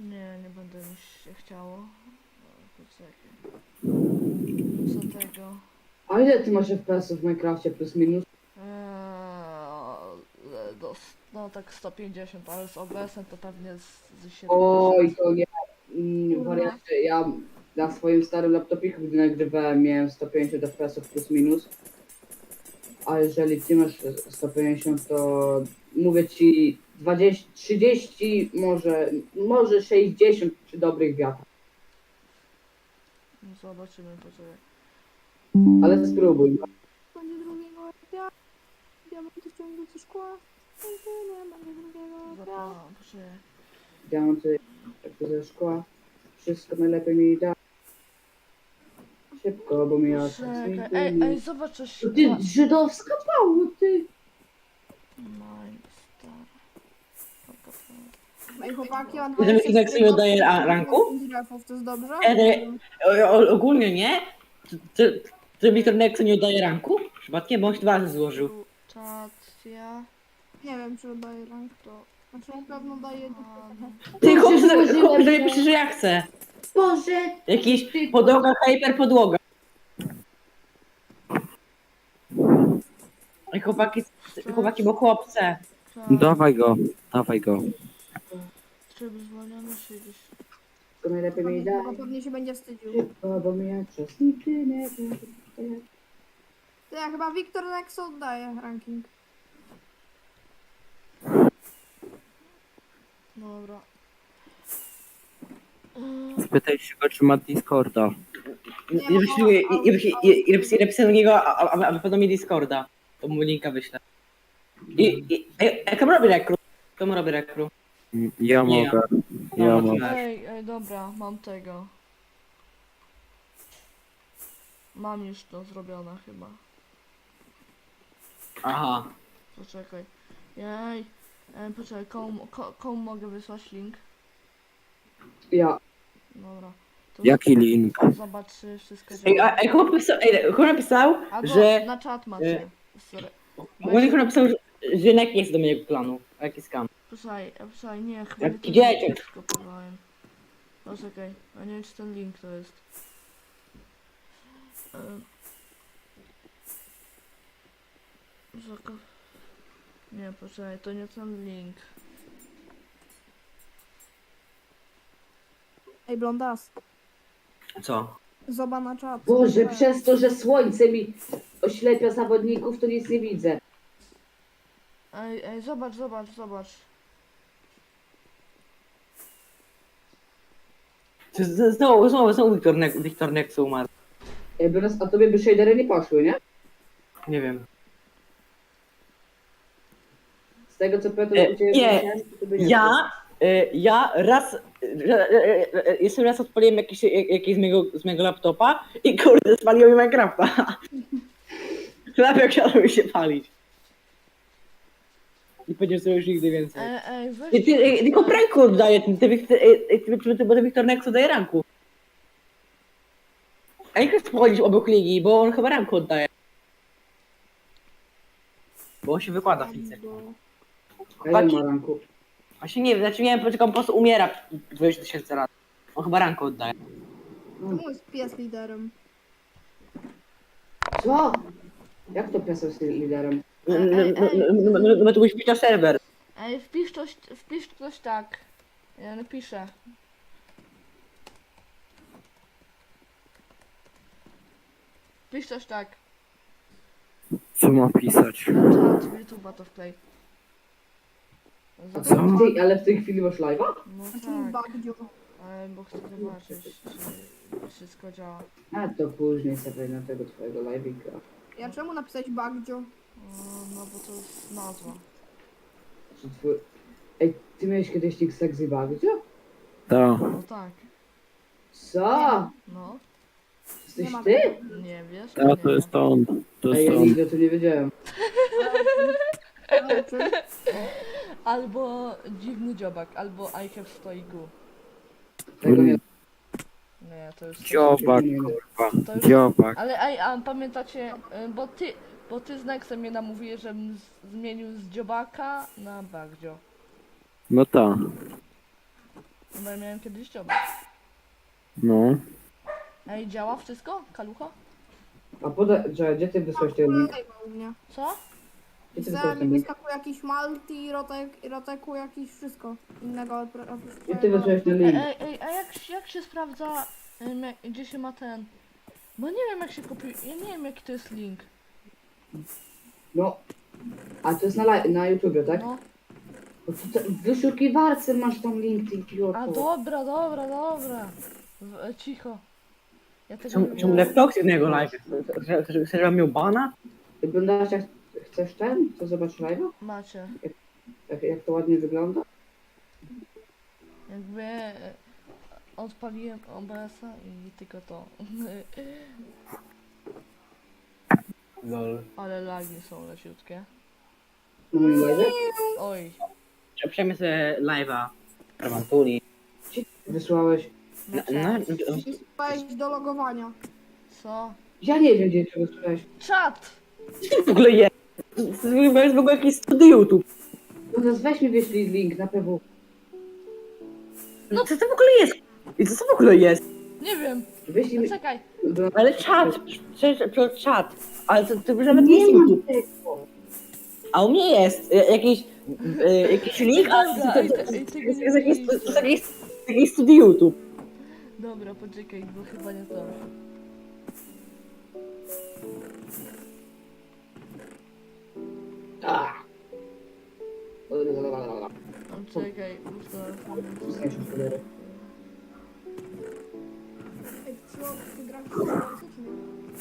Nie, nie będę mi się chciało. No. Co tego? A ile ty masz FPS-ów w Minecrafcie plus minus? Eee, do, no tak 150, ale z OBS-em to pewnie z, z 70. Oj, to nie. Mm, wariacie, ja na swoim starym laptopiku, gdy nagrywałem, miałem 150 FPS-ów plus minus. A jeżeli ty masz 150, to mówię ci 20, 30, może, może 60 przy dobrych wiatrach. No, zobaczymy, poczekaj. Ale spróbuj. Będzie drugiego dnia. Diamenty ciągle ze szkła. Nie, nie, będzie drugiego dnia. Zapomniałam, poczekaj. Diamenty jakby ze szkła. Wszystko najlepiej mi da. Szybko, bo mi ja ej, ej, zobacz coś. Ty żydowska pało, ty. Ej, chłopaki, mam Jeden Xenex sobie daje ra- ranku? Grafów, to jest dobrze? Edy, o, o, ogólnie nie? Czy, czy, czy Wiktor Nexo nie oddaje ranku? Przypadkiem, bo on się dwa razy złożył. Mutacja. Nie wiem, czy daje rank. To. Znaczy, na pewno daje... Ty Dobrze, chłop sobie złożyłem chłop sobie się. pisze, że ja chcę. Boże, Jakiś podłoga, hyper podłoga. Ej, chłopaki, chłopaki, bo chłopce. Dawaj go, dawaj go. Tryb zwolniony 60. wszystko najlepiej mi da. Bo pewnie się będzie wstydził. Szybko, bo mi nie da. To ja chyba Wiktor Nexo oddaje ranking. Dobra. Spytaj się go, czy ma Discorda. I napiszę- i- i- i- i- i napiszę- i napisałem do niego, a, a, a, mi Discorda. To mu linka wyślę. I, i, ej, ej, kto robi rekru? Mu robi rekru? Ja Nie. mogę. No, Ja mogę. Ej, ej, dobra, mam tego. Mam już to zrobione chyba. Aha. Poczekaj. Jej. E, poczekaj, komu, ko, komu mogę wysłać link? Ja. Dobra. To Jaki link? Zobacz, czy wszystko Ej, a, ej, chłop napisał, ej, chłop napisał Albo że... na czat macie. Sorry. Ogólnie chłop napisał, że, że Nek jest do mojego planu. Jaki skam. Poczekaj, e, poczekaj, nie, chyba Jak nie ten dzieciak. link skopowałem. Poczekaj, a nie wiem czy ten link to jest. Em. Zako... Nie, poczekaj, to nie ten link. Ej, blondas. Co? Zoba na czat. Boże, przez to, że słońce mi oślepia zawodników, to nic nie widzę. Ej, ej, zobacz, zobacz, zobacz. Z- z- Znowu, znowu, znowu Wiktor, Nek, Wiktor Nexo umarł. Jakby nas, a tobie by shadery nie poszły, nie? Nie wiem. Z tego co pamiętam, E, u ciebie nie. powiedziałem, to by nie Ja, y, ja raz, y, y, y, y, jeszcze raz odpaliłem jakiś, jakiś z, mojego, z mojego laptopa i kurde, spaliło mi Minecrafta. Laptop chciał mi się palić. I powiedział, że już nigdy więcej. Ej, ej, weź. Ty, ty, y, tylko pranku ty, bo ty Wiktor Nexo daje ranku. A jak chcesz pochodzić obok ligi, bo on chyba ranku oddaje. Bo on się wykłada w lice. A ile ma ranku? Właśnie nie wiem, znaczy nie wiem, dlaczego on po prostu umiera 20 tysięcy lat. On chyba ranku oddaje. Czemu jest pies liderem? Co? Jak to piasek z liderem? No, no, no, no, no, no, no to musi być na serwer. Ej, wpisz coś, wpisz coś tak. Ja napiszę. Wpisz coś tak. Co ma pisać? Czat YouTube'a to wklej. Co? Zobacz. Ty, ale w tej chwili masz live'a? No tak, ale bo chcę zobaczyć, czy wszystko działa. A to później sobie na tego twojego live'ika. Ja czemu napisać Bagdzio? No bo to jest nazwa. Czy twój... Ej, ty miałeś kiedyś nick sexy gdzie? Ta. No tak, Co? no. Jesteś Nie ma ty? Nie wiesz? Ta, to jest on. To Ej, jest ja on. nigdy o tym nie wiedziałem. Ale czym? Albo dziwny dziobak, albo I have stoiku. Tego nie... Nie, to już... Dziobak, kurwa. To już- Dziobak. Ale ej, a pamiętacie, y, bo ty, bo ty z Nexem mnie namówiłeś, żebym z- zmienił z dziobaka na bagdzio. No ta. Bo ja miałem kiedyś joba. No. Ej, działa wszystko? Kalucha? A poda, że gdzie ty wysłałeś ten link? Tutaj mnie. Co? Za link? wyskakuje jakiś multi, rotek, roteku, jakiś wszystko innego oprócz Gdzie ty twojego. ten Ej, link? ej, ej, a jak, się- jak się sprawdza, em, jak- gdzie się ma ten... Bo nie wiem jak się kopiuje, ja nie wiem jaki to jest link. No. A to jest na, li- na YouTubie, tak? No. No to, to w wyszukiwarce masz tam link, ty idioto. A dobra, dobra, dobra. W, e, cicho. Ja tego Czemu, nie czemu wiem. laptop z jednego live? Chcesz, żebym miał bana? Wyglądasz jak... Chcesz ten? Co zobaczyć live'a? Macie. Jak, jak to ładnie wygląda? Jakby e, odpaliłem OBS-a i tylko to. Lol. Ale lagi są leciutkie. Na moim live'ie? Oj. Przejmę sobie live'a. Ramantuli. Wysłałeś... Na Na, na, czat. Musisz wejść do logowania. Co? Ja nie wiem, gdzie to wysłałeś. Czat! w ogóle jest? To jest w ogóle jakiś studio YouTube. No teraz weź mi wyślij link na PW. No co to w ogóle jest? I co to w ogóle jest? Nie wiem. Wyślij No mi... czekaj. Ale czat, przecież to czat. Ale to, to nawet nie Nie jest ma YouTube. tego. A u mnie jest e, jakiś, e, jakiś link, a to, to, ej, to, to, to, jest nie jakiś- to jest studio YouTube. Dobra, poczekaj, bo chyba nie to. A. Czekaj, cholery. Ej, co, ty grasz w Bedwarsy, czy nie?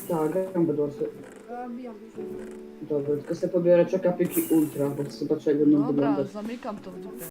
Tak, gram Bedwarsy. E, Bijam się. Dobra, tylko sobie pobiorę czekapiki ultra, bo zobaczę jak będą Dobra, wyglądać. zamykam to w dupę.